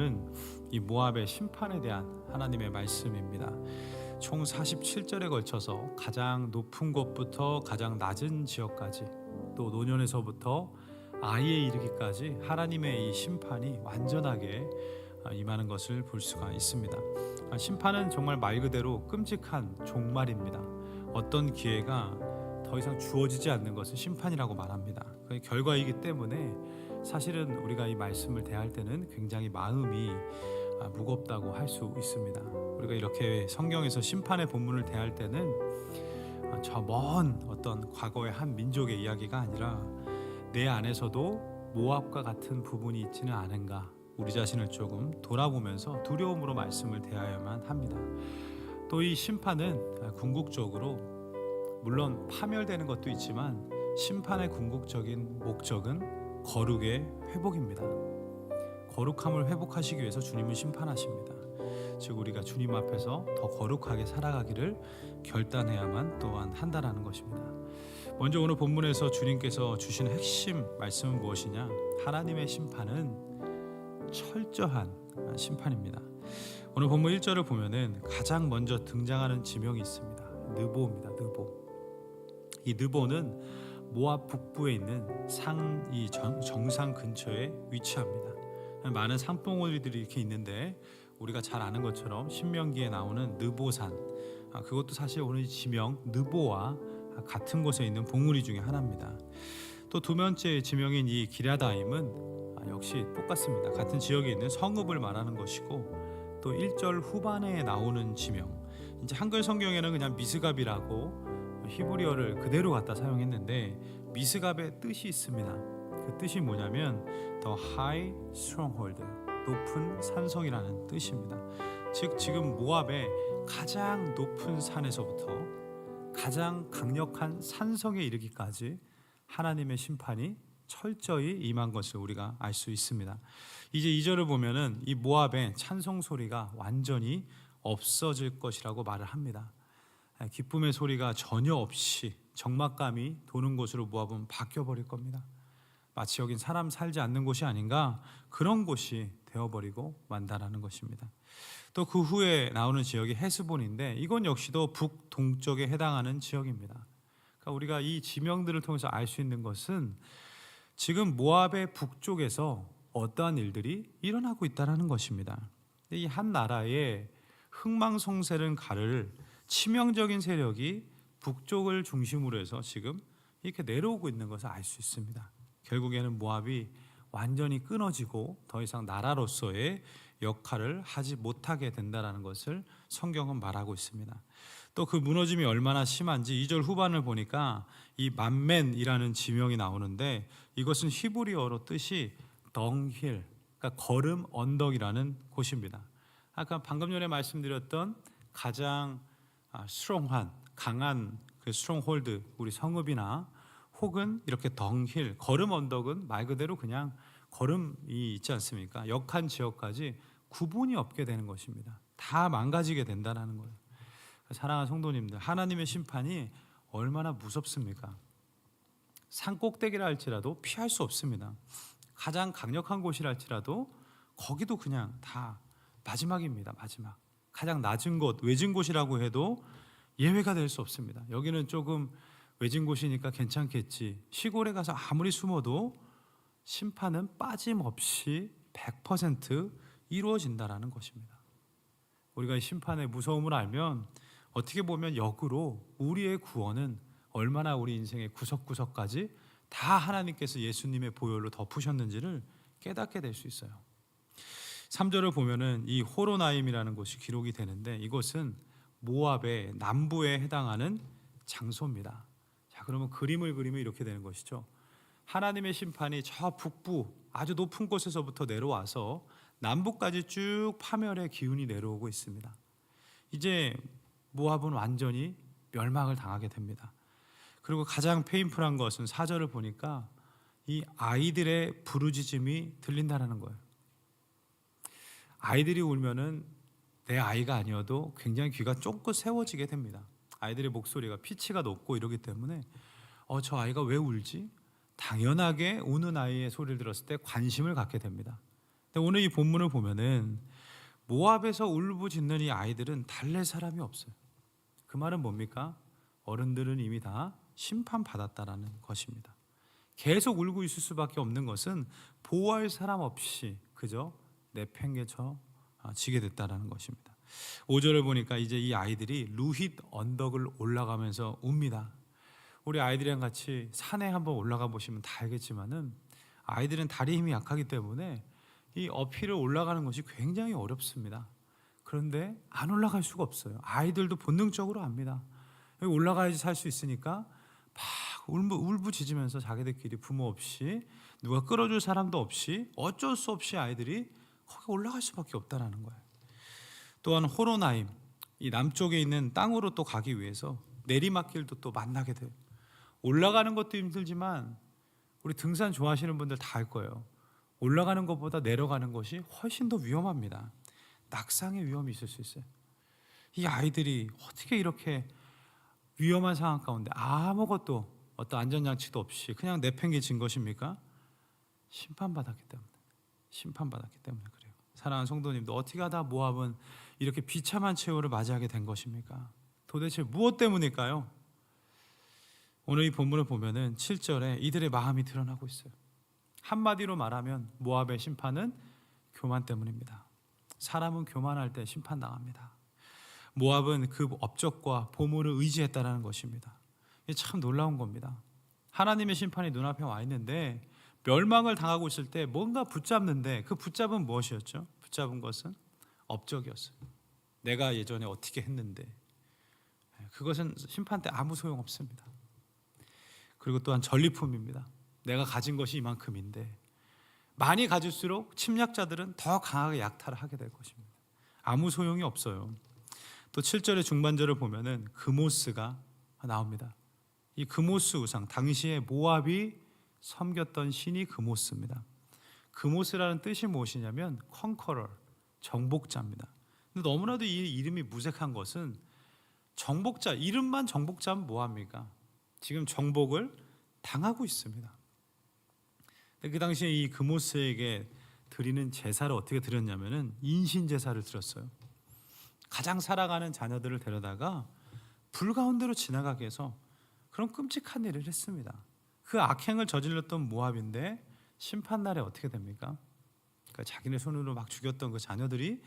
본문은 이 모압의 심판에 대한 하나님의 말씀입니다. 총 47절에 걸쳐서 가장 높은 곳부터 가장 낮은 지역까지 또 노년에서부터 아이에 이르기까지 하나님의 이 심판이 완전하게 아, 임하는 것을 볼 수가 있습니다. 아, 심판은 정말 말 그대로 끔찍한 종말입니다. 어떤 기회가 더 이상 주어지지 않는 것을 심판이라고 말합니다. 그 결과이기 때문에 사실은 우리가 이 말씀을 대할 때는 굉장히 마음이 아, 무겁다고 할 수 있습니다. 우리가 이렇게 성경에서 심판의 본문을 대할 때는 아, 저먼 어떤 과거의 한 민족의 이야기가 아니라 내 안에서도 모압과 같은 부분이 있지는 않은가 우리 자신을 조금 돌아보면서 두려움으로 말씀을 대하여야만 합니다. 또 이 심판은 아, 궁극적으로 물론 파멸되는 것도 있지만 심판의 궁극적인 목적은 거룩의 회복입니다. 거룩함을 회복하시기 위해서 주님은 심판하십니다. 즉 우리가 주님 앞에서 더 거룩하게 살아가기를 결단해야만 또한 한다라는 것입니다. 먼저 오늘 본문에서 주님께서 주신 핵심 말씀은 무엇이냐? 하나님의 심판은 철저한 심판입니다. 오늘 본문 1절을 보면은 가장 먼저 등장하는 지명이 있습니다. 느보입니다. 느보. 이 느보는 모압 북부에 있는 상이 정상 근처에 위치합니다. 많은 산봉우리들이 이렇게 있는데 우리가 잘 아는 것처럼 신명기에 나오는 느보산 아, 그것도 사실 오늘 지명 느보와 같은 곳에 있는 봉우리 중에 하나입니다. 또 두 번째 지명인 이 기랴다임은 아, 역시 똑같습니다. 같은 지역에 있는 성읍을 말하는 것이고 또 1절 후반에 나오는 지명 이제 한글 성경에는 그냥 미스갑이라고 히브리어를 그대로 갖다 사용했는데 미스갑의 뜻이 있습니다. 그 뜻이 뭐냐면 the high stronghold 높은 산성이라는 뜻입니다. 즉 지금 모압의 가장 높은 산에서부터 가장 강력한 산성에 이르기까지 하나님의 심판이 철저히 임한 것을 우리가 알 수 있습니다. 이제 2절을 보면은 이 모압의 찬송 소리가 완전히 없어질 것이라고 말을 합니다. 기쁨의 소리가 전혀 없이 적막감이 도는 곳으로 모압은 바뀌어 버릴 겁니다. 마치 여긴 사람 살지 않는 곳이 아닌가 그런 곳이 되어버리고 만다라는 것입니다. 또 그 후에 나오는 지역이 헤스본인데 이건 역시도 북동쪽에 해당하는 지역입니다. 그러니까 우리가 이 지명들을 통해서 알 수 있는 것은 지금 모압의 북쪽에서 어떠한 일들이 일어나고 있다라는 것입니다. 이 한 나라의 흥망성쇠를 가를 치명적인 세력이 북쪽을 중심으로 해서 지금 이렇게 내려오고 있는 것을 알 수 있습니다. 결국에는 모압이 완전히 끊어지고 더 이상 나라로서의 역할을 하지 못하게 된다라는 것을 성경은 말하고 있습니다. 또 그 무너짐이 얼마나 심한지 2절 후반을 보니까 이 만맨이라는 지명이 나오는데 이것은 히브리어로 뜻이 덩힐, 그러니까 걸음 언덕이라는 곳입니다. 아까 방금 전에 말씀드렸던 가장 스트롱한 강한 그 스트롱홀드 우리 성읍이나 혹은 이렇게 덩힐 걸음 언덕은 말 그대로 그냥 걸음이 있지 않습니까? 역한 지역까지 구분이 없게 되는 것입니다. 다 망가지게 된다는 거예요. 사랑하는 성도님들, 하나님의 심판이 얼마나 무섭습니까? 산 꼭대기라 할지라도 피할 수 없습니다. 가장 강력한 곳이라 할지라도 거기도 그냥 다 마지막입니다. 마지막. 가장 낮은 곳, 외진 곳이라고 해도 예외가 될 수 없습니다. 여기는 조금 외진 곳이니까 괜찮겠지. 시골에 가서 아무리 숨어도 심판은 빠짐없이 100% 이루어진다라는 것입니다. 우리가 이 심판의 무서움을 알면 어떻게 보면 역으로 우리의 구원은 얼마나 우리 인생의 구석구석까지 다 하나님께서 예수님의 보혈로 덮으셨는지를 깨닫게 될 수 있어요. 3절을 보면은 이 호로나임이라는 곳이 기록이 되는데 이곳은 모압의 남부에 해당하는 장소입니다. 자, 그러면 그림을 그리면 이렇게 되는 것이죠. 하나님의 심판이 저 북부 아주 높은 곳에서부터 내려와서 남부까지 쭉 파멸의 기운이 내려오고 있습니다. 이제 모압은 완전히 멸망을 당하게 됩니다. 그리고 가장 페인풀한 것은 사절을 보니까 이 아이들의 부르짖음이 들린다는 거예요. 아이들이 울면은 내 아이가 아니어도 굉장히 귀가 쫑긋 세워지게 됩니다. 아이들의 목소리가 피치가 높고 이러기 때문에 어 저 아이가 왜 울지? 당연하게 우는 아이의 소리를 들었을 때 관심을 갖게 됩니다. 근데 오늘 이 본문을 보면은 모압에서 울부짖는 이 아이들은 달랠 사람이 없어요. 그 말은 뭡니까? 어른들은 이미 다 심판 받았다라는 것입니다. 계속 울고 있을 수밖에 없는 것은 보호할 사람 없이 그저 내팽개쳐 아, 지게 됐다라는 것입니다. 5절을 보니까 이제 이 아이들이 루힛 언덕을 올라가면서 웁니다. 우리 아이들이랑 같이 산에 한번 올라가 보시면 다 알겠지만은 아이들은 다리 힘이 약하기 때문에 이 어필을 올라가는 것이 굉장히 어렵습니다. 그런데 안 올라갈 수가 없어요. 아이들도 본능적으로 압니다. 여기 올라가야지 살 수 있으니까 막 울부, 울부짖으면서 자기들끼리 부모 없이 누가 끌어줄 사람도 없이 어쩔 수 없이 아이들이 거기 올라갈 수밖에 없다라는 거예요. 또한 호로나임 이 남쪽에 있는 땅으로 또 가기 위해서 내리막길도 또 만나게 돼요. 올라가는 것도 힘들지만 우리 등산 좋아하시는 분들 다 알 거예요. 올라가는 것보다 내려가는 것이 훨씬 더 위험합니다. 낙상의 위험이 있을 수 있어요. 이 아이들이 어떻게 이렇게 위험한 상황 가운데 아무것도 어떤 안전장치도 없이 그냥 내팽개친 것입니까? 심판받았기 때문에 심판받았기 때문에. 사랑하는 성도님도 어떻게 하다 모압은 이렇게 비참한 최후를 맞이하게 된 것입니까? 도대체 무엇 때문일까요? 오늘 이 본문을 보면은 7절에 이들의 마음이 드러나고 있어요. 한마디로 말하면 모압의 심판은 교만 때문입니다. 사람은 교만할 때 심판당합니다. 모압은 그 업적과 보물을 의지했다라는 것입니다. 참 놀라운 겁니다. 하나님의 심판이 눈앞에 와 있는데 멸망을 당하고 있을 때 뭔가 붙잡는데 그 붙잡은 무엇이었죠? 붙잡은 것은 업적이었어요. 내가 예전에 어떻게 했는데 그것은 심판 때 아무 소용 없습니다. 그리고 또한 전리품입니다. 내가 가진 것이 이만큼인데 많이 가질수록 침략자들은 더 강하게 약탈을 하게 될 것입니다. 아무 소용이 없어요. 또 7절의 중반절을 보면은 그모스가 나옵니다. 이 그모스 우상 당시에 모압이 섬겼던 신이 그모스입니다. 그모스라는 뜻이 무엇이냐면 컨커럴 정복자입니다. 근데 너무나도 이 이름이 무색한 것은 정복자 이름만 정복자면 뭐 합니까? 지금 정복을 당하고 있습니다. 그 당시에 이 그모스에게 드리는 제사를 어떻게 드렸냐면은 인신 제사를 드렸어요. 가장 사랑하는 자녀들을 데려다가 불 가운데로 지나가게 해서 그런 끔찍한 일을 했습니다. 그 악행을 저질렀던 모압인데 심판 날에 어떻게 됩니까? 그러니까 자기네 손으로 막 죽였던 그 자녀들이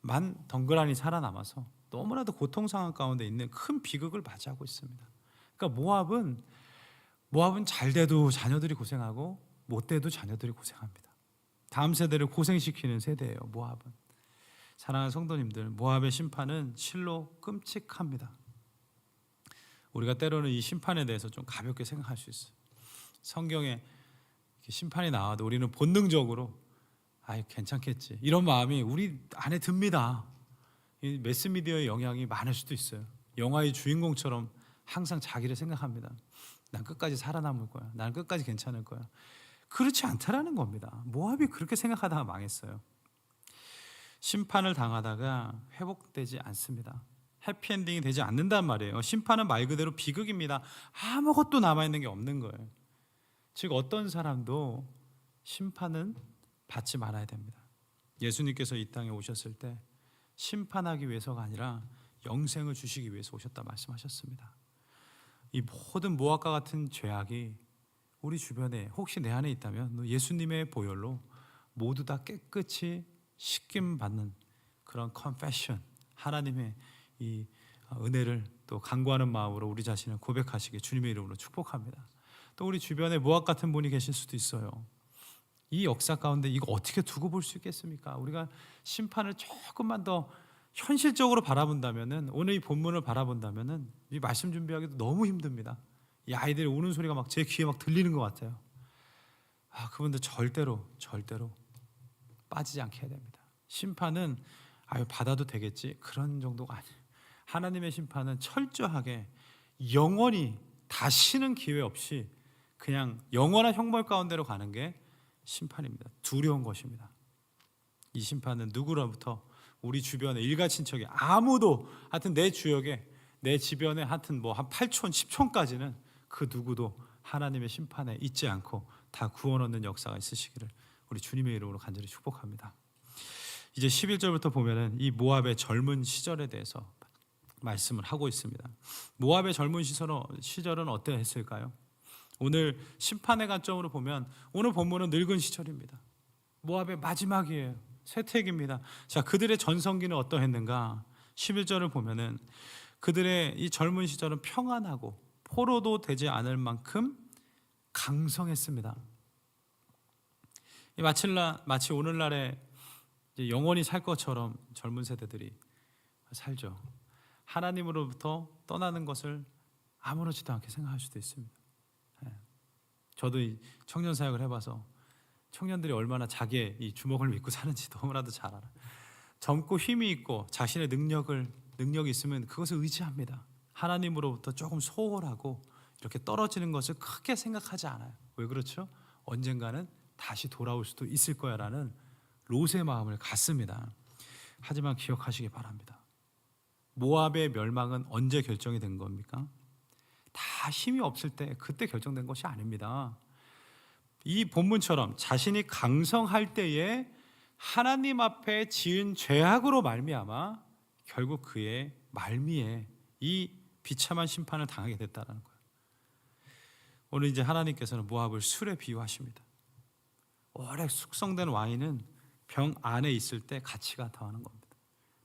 만 덩그라니 살아남아서 너무나도 고통 상황 가운데 있는 큰 비극을 맞이하고 있습니다. 그러니까 모압은 모압은 잘 돼도 자녀들이 고생하고 못 돼도 자녀들이 고생합니다. 다음 세대를 고생시키는 세대예요. 모압은. 사랑하는 성도님들, 모압의 심판은 실로 끔찍합니다. 우리가 때로는 이 심판에 대해서 좀 가볍게 생각할 수 있어요. 성경에 심판이 나와도 우리는 본능적으로 아 괜찮겠지 이런 마음이 우리 안에 듭니다. 이 매스미디어의 영향이 많을 수도 있어요. 영화의 주인공처럼 항상 자기를 생각합니다. 난 끝까지 살아남을 거야. 난 끝까지 괜찮을 거야. 그렇지 않다라는 겁니다. 모압이 그렇게 생각하다가 망했어요. 심판을 당하다가 회복되지 않습니다. 해피엔딩이 되지 않는단 말이에요. 심판은 말 그대로 비극입니다. 아무것도 남아 있는 게 없는 거예요. 즉 어떤 사람도 심판은 받지 말아야 됩니다. 예수님께서 이 땅에 오셨을 때 심판하기 위해서가 아니라 영생을 주시기 위해서 오셨다 말씀하셨습니다. 이 모든 모압과 같은 죄악이 우리 주변에 혹시 내 안에 있다면 예수님의 보혈로 모두 다 깨끗이 씻김 받는 그런 컨페션 하나님의 이 은혜를 또 간구하는 마음으로 우리 자신을 고백하시게 주님의 이름으로 축복합니다. 또 우리 주변에 모압 같은 분이 계실 수도 있어요. 이 역사 가운데 이거 어떻게 두고 볼 수 있겠습니까? 우리가 심판을 조금만 더 현실적으로 바라본다면은 오늘 이 본문을 바라본다면은 이 말씀 준비하기도 너무 힘듭니다. 이 아이들이 우는 소리가 막 제 귀에 막 들리는 것 같아요. 아 그분들 절대로 절대로 빠지지 않게 해야 됩니다. 심판은 아유 받아도 되겠지 그런 정도가 아니에요. 하나님의 심판은 철저하게 영원히 다시는 기회 없이 그냥 영원한 형벌 가운데로 가는 게 심판입니다. 두려운 것입니다. 이 심판은 누구로부터 우리 주변에 일가 친척이 아무도 하여튼 내 주역에 내 주변에 하여튼 뭐 한 8촌 10촌까지는 그 누구도 하나님의 심판에 있지 않고 다 구원 얻는 역사가 있으시기를 우리 주님의 이름으로 간절히 축복합니다. 이제 11절부터 보면은 이 모압의 젊은 시절에 대해서 말씀을 하고 있습니다. 모압의 젊은 시절은, 어떠했을까요? 오늘 심판의 관점으로 보면 오늘 본문은 늙은 시절입니다. 모압의 마지막이에요. 쇠퇴기입니다. 자, 그들의 전성기는 어떠했는가? 11절을 보면은 그들의 이 젊은 시절은 평안하고 포로도 되지 않을 만큼 강성했습니다. 이 마칠라 마치 오늘날에 영원히 살 것처럼 젊은 세대들이 살죠. 하나님으로부터 떠나는 것을 아무렇지도 않게 생각할 수도 있습니다. 예. 저도 이 청년 사역을 해봐서 청년들이 얼마나 자기의 이 주먹을 믿고 사는지 너무나도 잘 알아. 젊고 힘이 있고 자신의 능력을 능력이 있으면 그것을 의지합니다. 하나님으로부터 조금 소홀하고 이렇게 떨어지는 것을 크게 생각하지 않아요. 왜 그렇죠? 언젠가는 다시 돌아올 수도 있을 거야라는 롯의 마음을 갖습니다. 하지만 기억하시기 바랍니다. 모압의 멸망은 언제 결정이 된 겁니까? 다 힘이 없을 때 그때 결정된 것이 아닙니다. 이 본문처럼 자신이 강성할 때에 하나님 앞에 지은 죄악으로 말미암아 결국 그의 말미에 이 비참한 심판을 당하게 됐다라는 거예요. 오늘 이제 하나님께서는 모압을 술에 비유하십니다. 오래 숙성된 와인은 병 안에 있을 때 가치가 더하는 겁니다.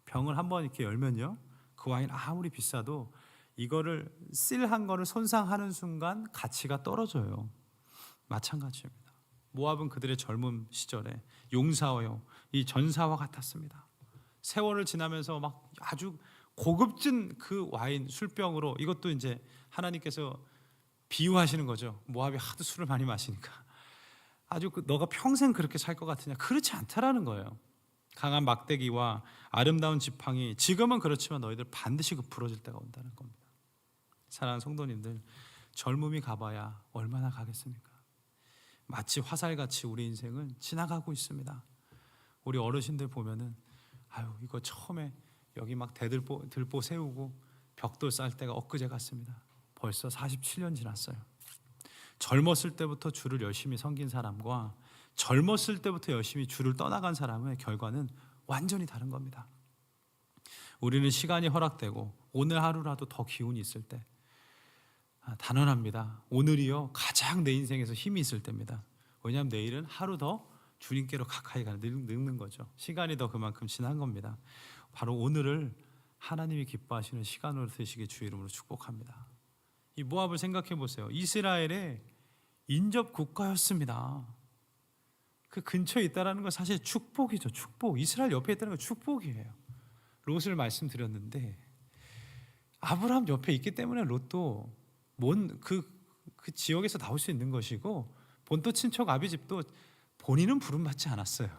병을 한번 이렇게 열면요, 그 와인 아무리 비싸도 이거를 쓸한 거를 손상하는 순간 가치가 떨어져요. 마찬가지입니다. 모압은 그들의 젊은 시절에 용사와요 이 전사와 같았습니다. 세월을 지나면서 막 아주 고급진 그 와인 술병으로 이것도 이제 하나님께서 비유하시는 거죠. 모압이 하도 술을 많이 마시니까 아주 그 너가 평생 그렇게 살 것 같으냐? 그렇지 않다라는 거예요. 강한 막대기와 아름다운 지팡이 지금은 그렇지만 너희들 반드시 그 부러질 때가 온다는 겁니다. 사랑하는 성도님들 젊음이 가봐야 얼마나 가겠습니까? 마치 화살같이 우리 인생은 지나가고 있습니다. 우리 어르신들 보면은 아유 이거 처음에 여기 막 대들보 들보 세우고 벽돌 쌀 때가 엊그제 같습니다. 벌써 47년 지났어요. 젊었을 때부터 주를 열심히 섬긴 사람과 젊었을 때부터 열심히 주를 떠나간 사람의 결과는 완전히 다른 겁니다. 우리는 시간이 허락되고 오늘 하루라도 더 기운이 있을 때 아, 단언합니다. 오늘이요 가장 내 인생에서 힘이 있을 때입니다. 왜냐하면 내일은 하루 더 주님께로 가까이 가는 늙는 거죠. 시간이 더 그만큼 지난 겁니다. 바로 오늘을 하나님이 기뻐하시는 시간으로 되시길 주 이름으로 축복합니다. 이 모압을 생각해 보세요. 이스라엘의 인접 국가였습니다. 그 근처에 있다라는 건 사실 축복이죠. 축복. 이스라엘 옆에 있다는 건 축복이에요. 롯을 말씀드렸는데 아브라함 옆에 있기 때문에 롯도 뭔그 그 지역에서 나올 수 있는 것이고 본토 친척 아비 집도 본인은 부름받지 않았어요.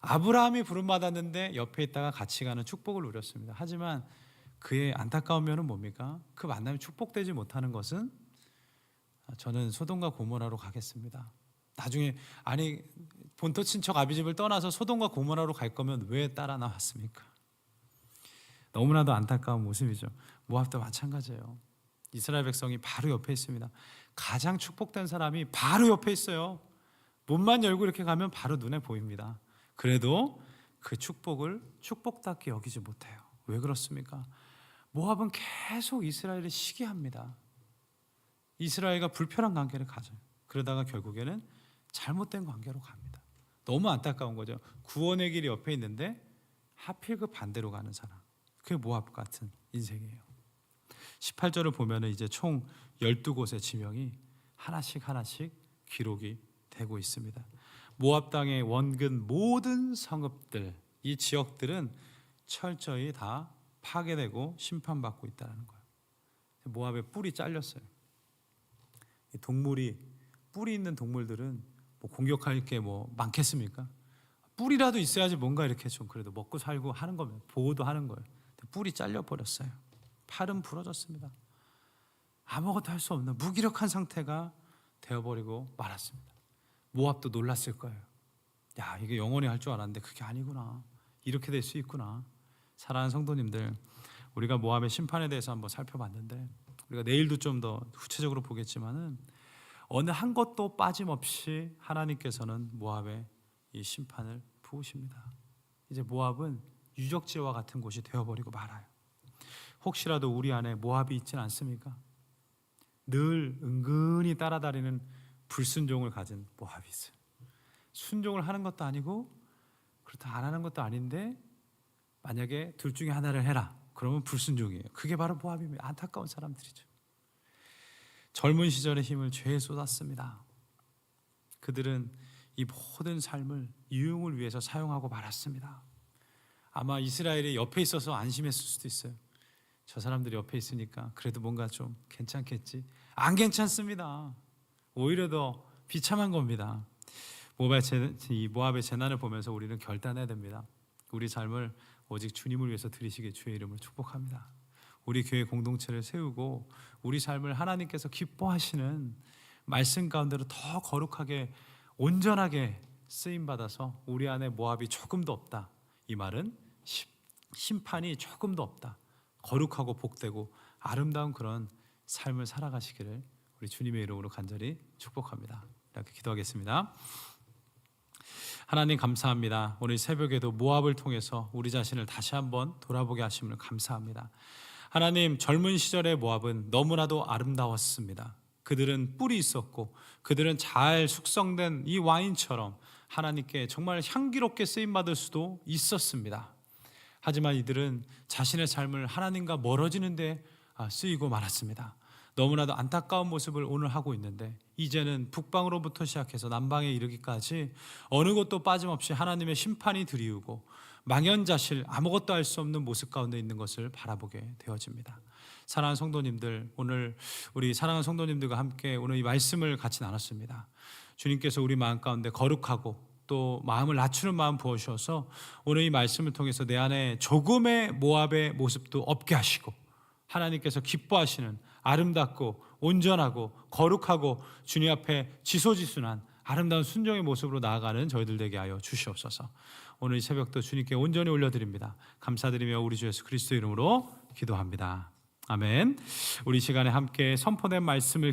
아브라함이 부름받았는데 옆에 있다가 같이 가는 축복을 누렸습니다. 하지만 그의 안타까운 면은 뭡니까? 그 만남이 축복되지 못하는 것은 저는 소돔과 고모라로 가겠습니다. 나중에 아니 본토 친척 아비집을 떠나서 소돔과 고모라로 갈 거면 왜 따라 나왔습니까? 너무나도 안타까운 모습이죠. 모압도 마찬가지예요. 이스라엘 백성이 바로 옆에 있습니다. 가장 축복된 사람이 바로 옆에 있어요. 문만 열고 이렇게 가면 바로 눈에 보입니다. 그래도 그 축복을 축복답게 여기지 못해요. 왜 그렇습니까? 모압은 계속 이스라엘을 시기합니다. 이스라엘과 불편한 관계를 가져요. 그러다가 결국에는 잘못된 관계로 갑니다. 너무 안타까운 거죠. 구원의 길이 옆에 있는데 하필 그 반대로 가는 사람. 그게 모압 같은 인생이에요. 18절을 보면은 이제 총 12곳의 지명이 하나씩 하나씩 기록이 되고 있습니다. 모압 땅의 원근 모든 성읍들 이 지역들은 철저히 다 파괴되고 심판받고 있다는 거예요. 모압의 뿔이 잘렸어요. 동물이 뿔이 있는 동물들은 뭐 공격할 게 뭐 많겠습니까? 뿔이라도 있어야지 뭔가 이렇게 좀 그래도 먹고 살고 하는 거면 보호도 하는 거예요. 뿔이 잘려 버렸어요. 팔은 부러졌습니다. 아무것도 할 수 없는 무기력한 상태가 되어버리고 말았습니다. 모압도 놀랐을 거예요. 야 이게 영원히 할 줄 알았는데 그게 아니구나. 이렇게 될 수 있구나. 사랑하는 성도님들, 우리가 모압의 심판에 대해서 한번 살펴봤는데 우리가 내일도 좀 더 구체적으로 보겠지만은 어느 한 것도 빠짐없이 하나님께서는 모압에 이 심판을 부으십니다. 이제 모압은 유적지와 같은 곳이 되어버리고 말아요. 혹시라도 우리 안에 모압이 있지는 않습니까? 늘 은근히 따라다니는 불순종을 가진 모압이 있어요. 순종을 하는 것도 아니고 그렇다 안 하는 것도 아닌데 만약에 둘 중에 하나를 해라. 그러면 불순종이에요. 그게 바로 모압입니다. 안타까운 사람들이죠. 젊은 시절의 힘을 죄에 쏟았습니다. 그들은 이 모든 삶을 유흥을 위해서 사용하고 말았습니다. 아마 이스라엘이 옆에 있어서 안심했을 수도 있어요. 저 사람들이 옆에 있으니까 그래도 뭔가 좀 괜찮겠지. 안 괜찮습니다. 오히려 더 비참한 겁니다. 모압의, 재난을 보면서 우리는 결단해야 됩니다. 우리 삶을 오직 주님을 위해서 드리시기 주의 이름을 축복합니다. 우리 교회 공동체를 세우고 우리 삶을 하나님께서 기뻐하시는 말씀 가운데로 더 거룩하게 온전하게 쓰임 받아서 우리 안에 모압이 조금도 없다. 이 말은 심- 심판이 조금도 없다. 거룩하고 복되고 아름다운 그런 삶을 살아가시기를 우리 주님의 이름으로 간절히 축복합니다. 이렇게 기도하겠습니다. 하나님 감사합니다. 오늘 새벽에도 모압을 통해서 우리 자신을 다시 한번 돌아보게 하심을 감사합니다. 하나님 젊은 시절의 모압은 너무나도 아름다웠습니다. 그들은 뿔이 있었고 그들은 잘 숙성된 이 와인처럼 하나님께 정말 향기롭게 쓰임 받을 수도 있었습니다. 하지만 이들은 자신의 삶을 하나님과 멀어지는데 아, 쓰이고 말았습니다. 너무나도 안타까운 모습을 오늘 하고 있는데 이제는 북방으로부터 시작해서 남방에 이르기까지 어느 곳도 빠짐없이 하나님의 심판이 드리우고 망연자실 아무것도 할 수 없는 모습 가운데 있는 것을 바라보게 되어집니다. 사랑하는 성도님들 오늘 우리 사랑하는 성도님들과 함께 오늘 이 말씀을 같이 나눴습니다. 주님께서 우리 마음 가운데 거룩하고 또 마음을 낮추는 마음 부어주셔서 오늘 이 말씀을 통해서 내 안에 조금의 모압의 모습도 없게 하시고 하나님께서 기뻐하시는 아름답고 온전하고 거룩하고 주님 앞에 지소지순한 아름다운 순종의 모습으로 나아가는 저희들 되게 하여 주시옵소서. 오늘 이 새벽도 주님께 온전히 올려드립니다. 감사드리며 우리 주 예수 그리스도 이름으로 기도합니다. 아멘. 우리 시간에 함께 선포된 말씀을